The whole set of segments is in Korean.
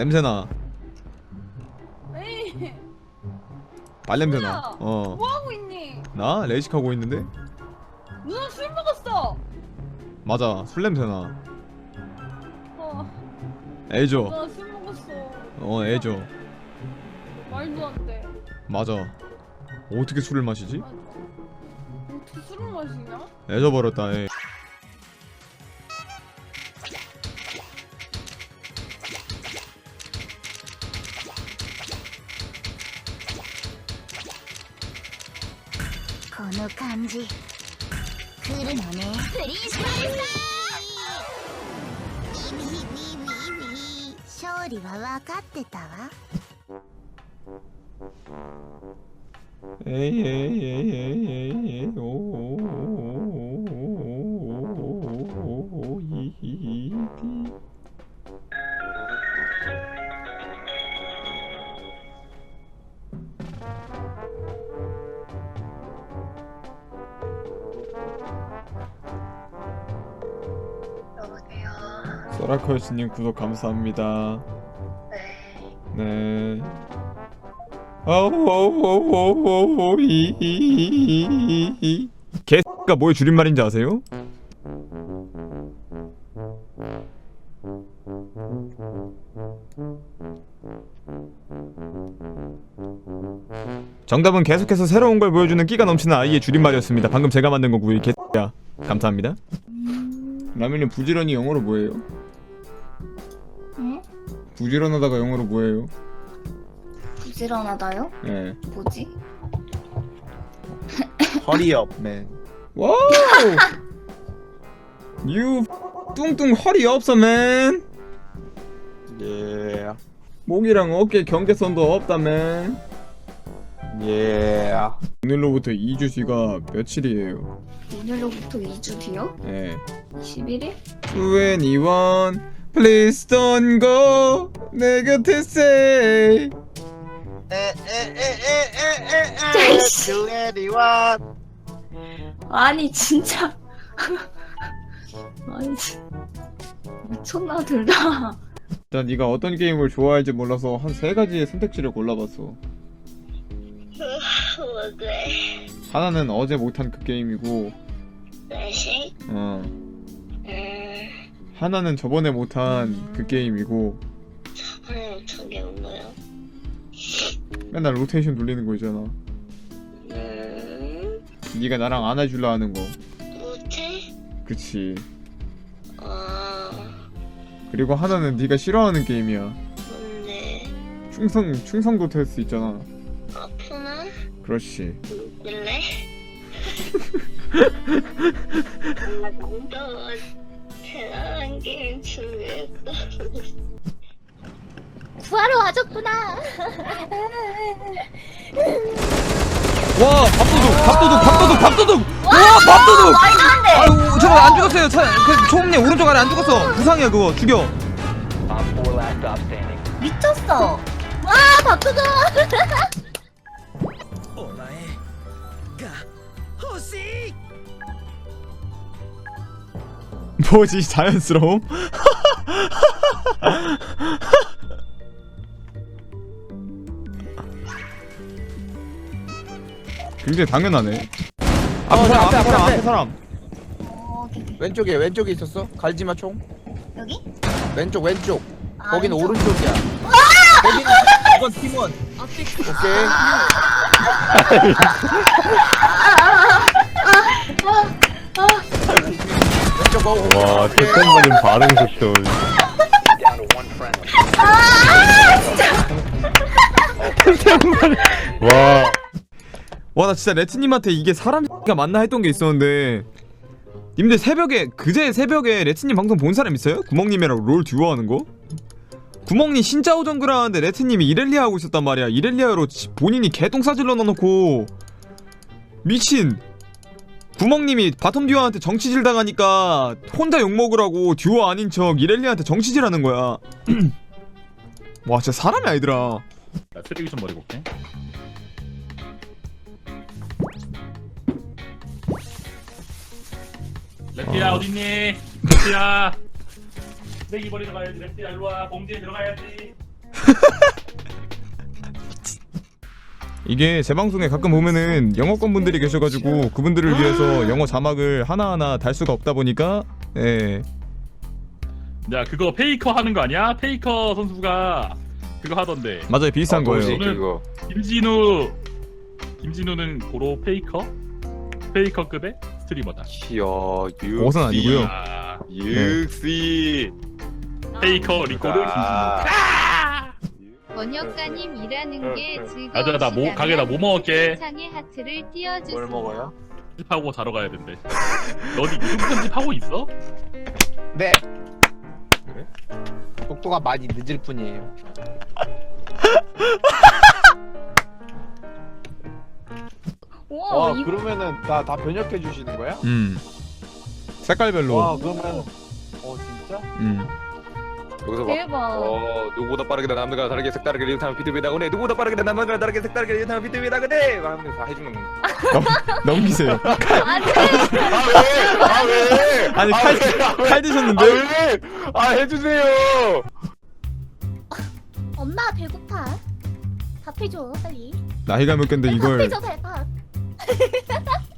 냄새나. 발냄새나. 어. 뭐하고 있니? 나? 레이식하고 있는데? 누나 술 먹었어. 맞아. 술 냄새나. 어. 애죠 누나 술 먹었어. 어 애죠 말도 안돼. 맞아. 어떻게 술을 마시지? 어떻게 술을 마시냐? 애져버렸다 애. ズ来るのね。プリンスパイルスタ勝利は分かってたわ。えいえいえいえいえいえいおおおおお 소라컬스님 구독 감사합니다. 네. 개가 뭐의 줄임말인지 아세요? 정답은 계속해서 새로운 걸 보여주는 끼가 넘치는 아이의 줄임말이었습니다. 방금 제가 만든 거고요, 이 개야. 감사합니다. 라면님 부지런히 영어로 뭐예요? 응? 부지런하다가 영어로 뭐예요? 부지런하다요? 예. 뭐지? 허리업 맨 와우! you 뚱뚱 허리 없어 맨. 예. 목이랑 어깨 경계선도 없다 맨. 예. 오늘로부터 2주 뒤가 며칠이에요? 오늘로부터 2주 뒤요? 예. 11일? 21 Please don't go. 내 곁에 stay 에에에에에에에 주애리와 아니 진짜. 아니 진- 미쳤나 둘다. 나 네가 어떤 게임을 좋아할지 몰라서 한 세 가지의 선택지를 골라봤어. 뭐래. 하나는 어제 못한 그 게임이고. 내식? 어. 음 하나는 저번에 못한 그 게임이고 하나 못한 게 뭐야? 맨날 로테이션 돌리는 거 있잖아. 음. 네가 나랑 안아줄라 하는 거. 못해? 그치. 아. 그리고 하나는 네가 싫어하는 게임이야. 뭔데? 충성 충성도 테스트 있잖아. 아프나? 그렇지. 밀래? 아 대단 준비했다 구하러 와줬구나. 와 밥도둑 밥도둑 밥도둑 밥도둑! 와 밥도둑! 아유 저거 안 죽었어요. 차, 그 초음님 오른쪽 아래 안 죽었어. 부상이야 그거. 죽여. 미쳤어. 와 박두도. 뭐지? 자연스러움? 굉장히 당연하네. 앞에 어, 사람 앞에, 앞에 사람 앞에. 앞에 사람. 왼쪽에 왼쪽에 있었어? 갈지마 총? 여기? 왼쪽 왼쪽. 아, 거기는 왼쪽. 오른쪽이야. 거기는 이건 팀원. 오케이 와, 태권버린 반응 속도. 와, 와 나 진짜 레트님한테 이게 사람가 맞나 했던 게 있었는데. 님들 새벽에 그제 새벽에 레트님 방송 본 사람 있어요? 구멍님이랑 롤 듀오 하는 거? 구멍님 신짜오 정글 하는데 레트님이 이렐리아 하고 있었단 말이야. 이렐리아로 지- 본인이 개똥 싸질러 넣어놓고. 미친 구멍님이 바텀 듀오한테 정치질 당하니까 혼자 욕먹으라고 듀오 아닌 척 이렐리아한테 정치질 하는 거야. 와 진짜 사람이 아니더라. 나 쓰레기 좀 버리고 올게. 랩티야 어딨니? 랩티야. 쓰레기 버리러 가야지. 랩티야 일로와. 봉지에 들어가야지 이게 제 방송에 가끔 보면은 영어권 분들이 계셔가지고 그분들을 위해서 영어 자막을 하나하나 달 수가 없다 보니까 예 야 그거 페이커 하는 거 아니야? 페이커 선수가 그거 하던데. 맞아요 비슷한 거예요 뭐지? 그거 김진우 김진우는 고로 페이커? 페이커급의 스트리머다. 이야 유 옷은 아니고요. 아, 육시 페이커 리코르 아, 번역가님 일하는 게 즐거우시다면 맞아 나뭐 가게 나뭐 먹을게. 창에 하트를 띄워주세요. 뭘 먹어요? 편집하고 자러 가야 된대. 너니 유튜브 편집하고 있어? 네. 속도가 많이 늦을 뿐이에요. 와, 와 이거 그러면은 다다 번역해 주시는 거야? 음 색깔별로 와 그러면 어 진짜? 음 여기서 봐 대박. 어, 누구보다 빠르게 남들과 다르게 색다르게 리듬타면 비트비에 나오네 누구보다 빠르게 남들과 다르게 색다르게 리듬타면 비트비에 나오네! 하면 다 해주는 건가 넘기세요. 아 왜? 아니 칼, 칼 드셨는데? 왜? 아 해주세요! 엄마 배고파. 밥 해줘 빨리. 나이가 몇 갠데 밥 이걸 해줘 밥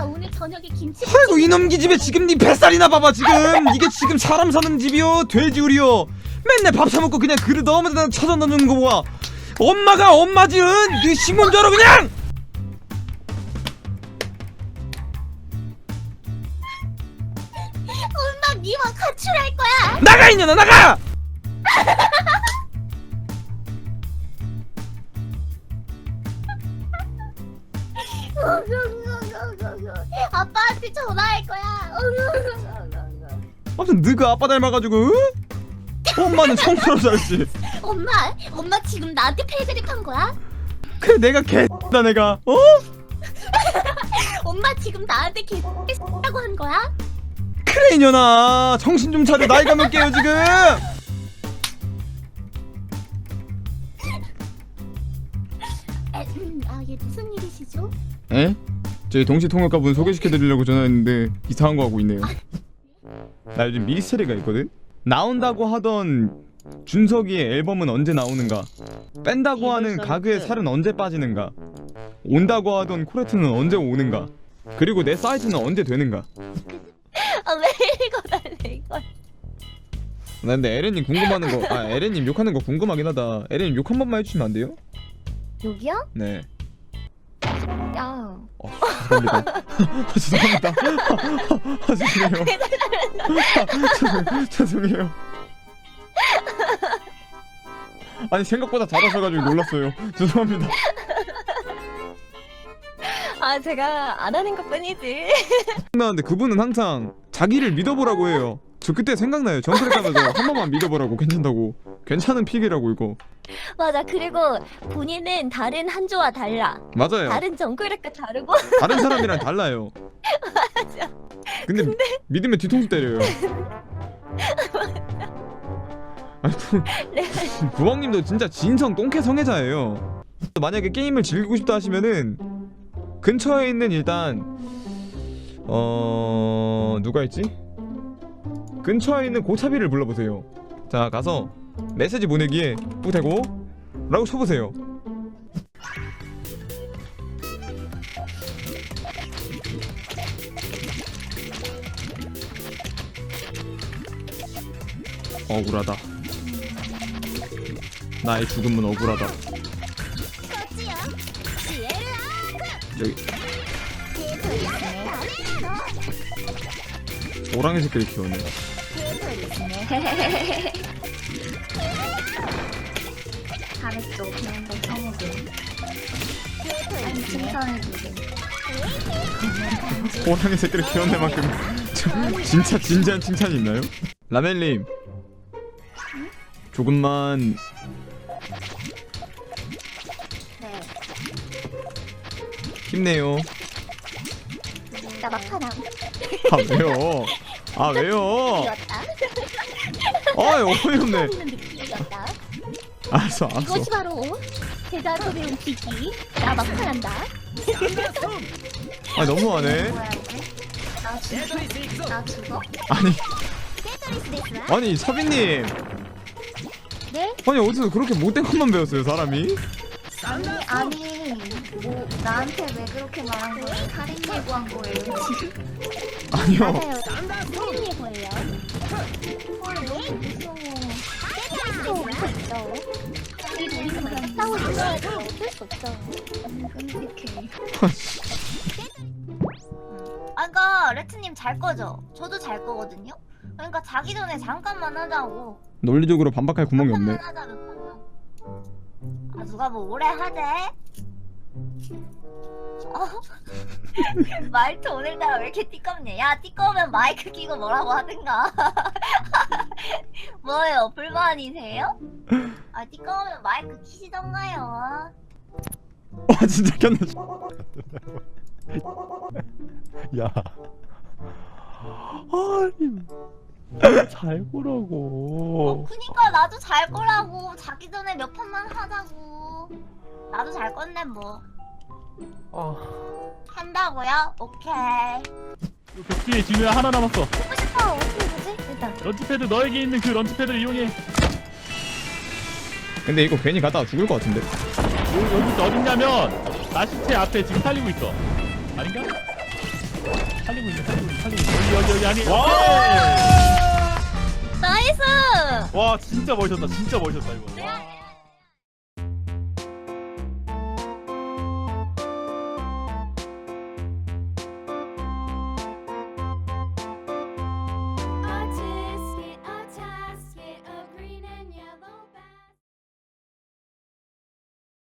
나 오늘 저녁에 김치 아이고 이놈 기집애 지금 니 뱃살이나 봐봐 지금. 이게 지금 사람 사는 집이요. 돼지우리요. 맨날 밥 사먹고 그냥 그릇 너무나 찾아 넣는 거 뭐야 엄마가 엄마 지 은그 신문 줘라 그냥! 엄마 니와 가출할 거야. 나가 이년아 나가 너가 아빠 닮아가지고 응? 엄마는 살지 엄마 엄마 지금 나한테 패드립 한 거야? 그래 내가 개다 내가 어? 엄마 지금 나한테 개X라고 한 거야? 그래 이년아 정신 좀 차려 나이가 몇 개요 지금 아 이게 무슨 일이시죠? 에? 저희 동시 통역가분 소개시켜드리려고 전화했는데 이상한 거 하고 있네요 나 요즘 미스테리가 있거든? 나온다고 하던 준석이의 앨범은 언제 나오는가? 뺀다고 하는 가그의 살은 언제 빠지는가? 온다고 하던 코레트는 언제 오는가? 그리고 내 사이트는 언제 되는가? 아왜 읽어달래 이걸? 나 근데 에렌님 궁금하는 거아 에렌님 욕하는 거 궁금하긴 하다. 에렌님 욕 한 번만 해주시면 안 돼요? 여기요? 네 야 어, 죄송합니다. 죄송합니다. 아, 죄송해요. 죄송- 죄송해요. 아니 생각보다 잘하셔가지고 놀랐어요. 죄송합니다. 아 제가 안 하는 것 뿐이지 나는데 그분은 항상 자기를 믿어보라고 해요. 저 그때 생각나요. 전설에 가면서 한 번만 믿어보라고 괜찮다고. 괜찮은 픽이라고 이거. 맞아 그리고 본인은 다른 한조와 달라 맞아요. 다른 정글력과 다르고 다른 사람이랑 달라요. 근데, 믿으면 뒤통수 때려요. 아니 부, 부왕님도 진짜 진성 똥캐 성애자예요. 만약에 게임을 즐기고 싶다 하시면은 근처에 있는 일단 어 누가 있지? 근처에 있는 고차비를 불러보세요. 자 가서 메시지 보내기에 뿌대고 라고 쳐보세요. 억울하다. 나의 죽음은 억울하다. 저기 오랑이 새끼를 키우네. 잘했죠 그냥 더 아니 칭찬해주세요. 호랑이 새끼를 키워낸 만큼. 저- 진짜 진지한 칭찬이 있나요? 라멜님. 조금만. 네. 힘내요. 나 막판함 아 왜요? 아 왜요? 아 어이없네 알았어 알았어 이것이 바로 제자로 배운 기기 나 막판한다 아 너무하네 나 죽어? 나 죽어? 아니 아니 서빈님 네? 아니 어디서 그렇게 못된 것만 배웠어요 사람이? 아니 아니 뭐 나한테 왜 그렇게 말한 거예요? 살인 예고한 거예요 지금? 아니요 맞아요. 살인 예고예요. 헐 너무 무서워. 때리는 거 있죠? 우리 우리는 그냥 싸우지 말고 어쩔 수 없죠. 끔찍해. 아 그니까 레트님 잘 거죠? 저도 잘 거거든요? 그러니까 자기 전에 잠깐만 하자고 논리적으로 반박할 구멍이 없네 잠깐만 하자 몇 번만 아 누가 뭐 오래 하재? 어? 말투 오늘따라 왜 이렇게 띠껍냐 야 띠꺼우면 마이크 끼고 뭐라고 하든가 뭐예요 불만이세요? 아 띠꺼우면 마이크 키시던가요 와 진짜 켰네 야. 아니. 잘 어, 보라고. 그니까 나도 잘 거라고 자기 전에 몇 판만 하자고 나도 잘 건데 뭐 아. 한다고요? 오케이 벽지에 진우야 하나 남았어. 보고 싶어 어떻게 보지? 일단 런치패드 너에게 있는 그 런치패드를 이용해. 근데 이거 괜히 갔다가 죽을 것 같은데 요- 여기 어딨냐면 나 시체 앞에 지금 살리고 있어. 아닌가? 살리고 있네, 살리고 있네, 살리고 있네. 여기 여기 여기 아니. 와! 나이스 와 진짜 멋있었다. 진짜 멋있었다 이거. 내가